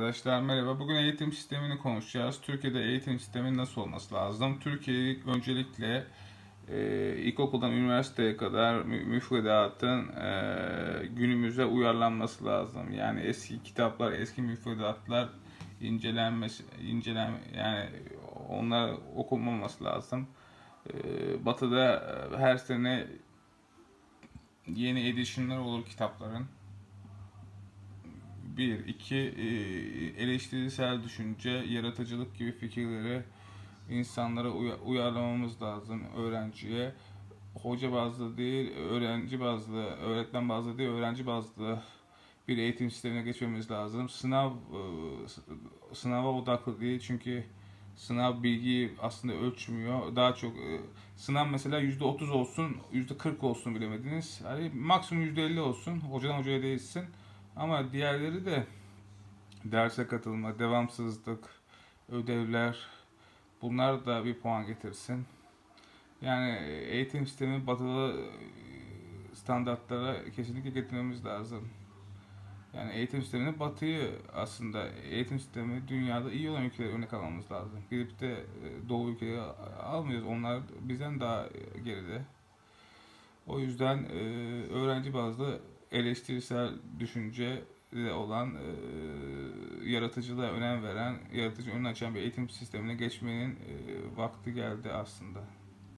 Arkadaşlar merhaba. Bugün eğitim sistemini konuşacağız. Türkiye'de eğitim sistemi nasıl olması lazım? Türkiye öncelikle e, ilkokuldan üniversiteye kadar mü- müfredatın e, günümüze uyarlanması lazım. Yani eski kitaplar, eski müfredatlar incelenmesi, incelen yani onlar okunmaması lazım. E, batı'da e, her sene yeni edition'lar olur kitapların. Bir, iki, e, eleştirisel düşünce, yaratıcılık gibi fikirleri insanlara uya- uyarlamamız lazım öğrenciye. Hoca bazlı değil, öğrenci bazlı, öğretmen bazlı değil, öğrenci bazlı bir eğitim sistemine geçmemiz lazım. Sınav e, sınava odaklı değil çünkü sınav bilgiyi aslında ölçmüyor. Daha çok e, sınav mesela yüzde otuz olsun, yüzde kırk olsun bilemediniz. Hani maksimum yüzde elli olsun. Hocadan hocaya değişsin. Ama diğerleri de derse katılma, devamsızlık, ödevler bunlar da bir puan getirsin. Yani eğitim sistemi batılı e, standartlara kesinlikle getirmemiz lazım. Yani eğitim sistemini batıyı aslında eğitim sistemi dünyada iyi olan ülkeleri örnek almamız lazım. Gidip de e, doğu ülkeleri almıyoruz. Onlar bizden daha e, geride. O yüzden öğrenci bazlı eleştirisel düşünce olan e, yaratıcılığa önem veren, yaratıcı önünü açan bir eğitim sistemine geçmenin e, vakti geldi aslında.